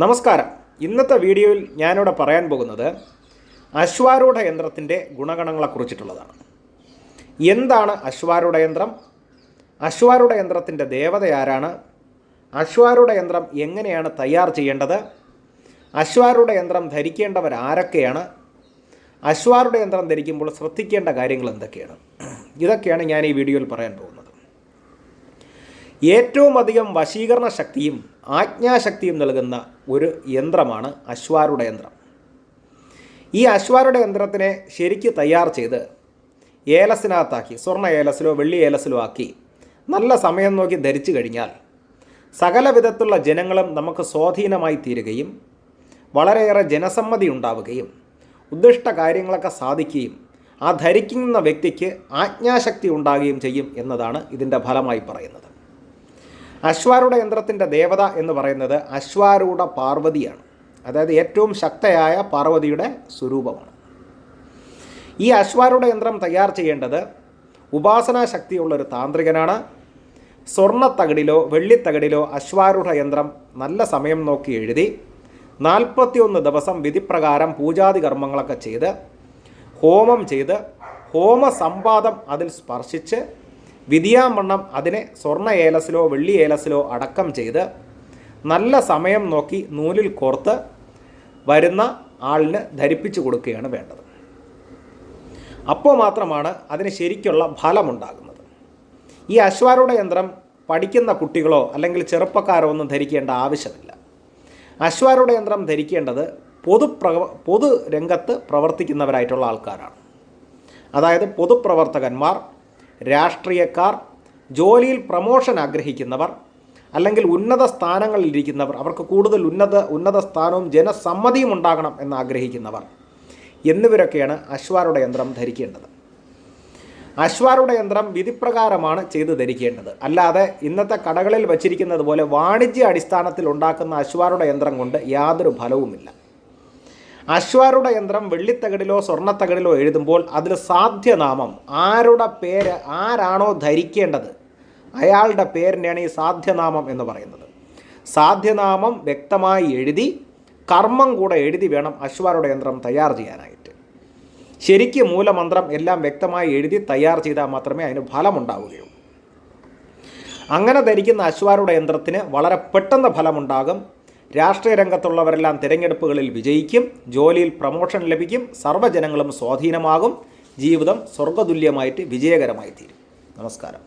നമസ്കാരം. ഇന്നത്തെ വീഡിയോയിൽ ഞാനിവിടെ പറയാൻ പോകുന്നത് അശ്വാരൂഢ യന്ത്രത്തിന്റെ ഗുണഗണങ്ങളെക്കുറിച്ചിട്ടുള്ളതാണ് എന്താണ് അശ്വാരൂഢ യന്ത്രം? അശ്വാരൂഢ യന്ത്രത്തിന്റെ ദേവത ആരാണ്? അശ്വാരൂഢ യന്ത്രം എങ്ങനെയാണ് തയ്യാർ ചെയ്യേണ്ടത്? അശ്വാരൂഢ യന്ത്രം ധരിക്കേണ്ടവർ ആരൊക്കെയാണ്? അശ്വാരൂഢ യന്ത്രം ധരിക്കുമ്പോൾ ശ്രദ്ധിക്കേണ്ട കാര്യങ്ങൾ എന്തൊക്കെയാണ്? ഇതൊക്കെയാണ് ഞാൻ ഈ വീഡിയോയിൽ പറയാൻ പോകുന്നത്. ഏറ്റവും അധികം വശീകരണ ശക്തിയും ആജ്ഞാശക്തിയും നൽകുന്ന ഒരു യന്ത്രമാണ് അശ്വാരുടെ യന്ത്രം. ഈ അശ്വാരുടെ യന്ത്രത്തിനെ ശരിക്ക് തയ്യാർ ചെയ്ത് ഏലസിനകത്താക്കി സ്വർണ ഏലസിലോ വെള്ളി ഏലസിലോ ആക്കി നല്ല സമയം നോക്കി ധരിച്ചു കഴിഞ്ഞാൽ സകല ജനങ്ങളും നമുക്ക് സ്വാധീനമായി തീരുകയും വളരെയേറെ ജനസമ്മതി ഉണ്ടാവുകയും ഉദ്ദിഷ്ട കാര്യങ്ങളൊക്കെ സാധിക്കുകയും ആ ധരിക്കുന്ന വ്യക്തിക്ക് ആജ്ഞാശക്തി ഉണ്ടാകുകയും ചെയ്യും എന്നതാണ് ഇതിന്റെ ഫലമായി പറയുന്നത്. അശ്വാരൂഢ യന്ത്രത്തിന്റെ ദേവത എന്ന് പറയുന്നത് അശ്വാരൂഢ പാർവതിയാണ്. അതായത് ഏറ്റവും ശക്തയായ പാർവതിയുടെ സ്വരൂപമാണ്. ഈ അശ്വാരൂഢ യന്ത്രം തയ്യാർ ചെയ്യേണ്ടത് ഉപാസനാ ശക്തിയുള്ള ഒരു താന്ത്രികനാണ്. സ്വർണത്തകടിലോ വെള്ളിത്തകടിലോ അശ്വാരൂഢ യന്ത്രം നല്ല സമയം നോക്കി എഴുതി നാൽപ്പത്തിയൊന്ന് ദിവസം വിധിപ്രകാരം പൂജാതി കർമ്മങ്ങളൊക്കെ ചെയ്ത് ഹോമം ചെയ്ത് ഹോമസമ്പാദം അതിൽ സ്പർശിച്ച് വിധിയാമണ്ണം അതിനെ സ്വർണ ഏലസിലോ വെള്ളി ഏലസിലോ അടക്കം ചെയ്ത് നല്ല സമയം നോക്കി നൂലിൽ കോർത്ത് വരുന്ന ആളിന് ധരിപ്പിച്ചു കൊടുക്കുകയാണ് വേണ്ടത്. അപ്പോൾ മാത്രമാണ് അതിന് ശരിക്കുള്ള ഫലമുണ്ടാകുന്നത്. ഈ അശ്വാരൂഢ യന്ത്രം പഠിക്കുന്ന കുട്ടികളോ അല്ലെങ്കിൽ ചെറുപ്പക്കാരോ ഒന്നും ധരിക്കേണ്ട ആവശ്യമില്ല. അശ്വാരൂഢ യന്ത്രം ധരിക്കേണ്ടത് പൊതു പൊതു രംഗത്ത് പ്രവർത്തിക്കുന്നവരായിട്ടുള്ള ആൾക്കാരാണ്. അതായത് പൊതുപ്രവർത്തകന്മാർ രാഷ്ട്രീയക്കാർ ജോലിയിൽ പ്രമോഷൻ ആഗ്രഹിക്കുന്നവർ അല്ലെങ്കിൽ ഉന്നത സ്ഥാനങ്ങളിൽ ഇരിക്കുന്നവർ അവർക്ക് കൂടുതൽ ഉന്നത ഉന്നത സ്ഥാനവും ജനസമ്മതിയും ഉണ്ടാകണം എന്ന് ആഗ്രഹിക്കുന്നവർ എന്നിവരൊക്കെയാണ് അശ്വാരുടെ യന്ത്രം ധരിക്കേണ്ടത്. അശ്വാരുടെ യന്ത്രം വിധിപ്രകാരമാണ് ചെയ്ത് ധരിക്കേണ്ടത്. അല്ലാതെ ഇന്നത്തെ കടകളിൽ വച്ചിരിക്കുന്നത് പോലെ വാണിജ്യ അടിസ്ഥാനത്തിൽ ഉണ്ടാക്കുന്ന അശ്വാരുടെ യന്ത്രം കൊണ്ട് യാതൊരു ഫലവുമില്ല. അശ്വാരുടെ യന്ത്രം വെള്ളിത്തകടിലോ സ്വർണത്തകടിലോ എഴുതുമ്പോൾ അതിൽ സാധ്യനാമം ആരുടെ പേര് ആരാണോ ധരിക്കേണ്ടത്? അയാളുടെ പേരിനെയാണ് ഈ സാധ്യനാമം എന്ന് പറയുന്നത്. സാധ്യനാമം വ്യക്തമായി എഴുതി കർമ്മം കൂടെ എഴുതി വേണം അശ്വാരുടെ യന്ത്രം തയ്യാർ ചെയ്യാനായിട്ട്. ശരിക്ക് മൂലമന്ത്രം എല്ലാം വ്യക്തമായി എഴുതി തയ്യാർ ചെയ്താൽ മാത്രമേ അതിന് ഫലമുണ്ടാവുകയുള്ളൂ. അങ്ങനെ ധരിക്കുന്ന അശ്വാരുടെ യന്ത്രത്തിന് വളരെ പെട്ടെന്ന് ഫലമുണ്ടാകും. രാഷ്ട്രീയ രംഗത്തുള്ളവരെല്ലാം തിരഞ്ഞെടുപ്പുകളിൽ വിജയിക്കും ജോലിയിൽ പ്രമോഷൻ ലഭിക്കും സർവജനങ്ങളും സ്വാധീനമാകും ജീവിതം സ്വർഗതുല്യമായിട്ട് വിജയകരമായി തീരും നമസ്കാരം.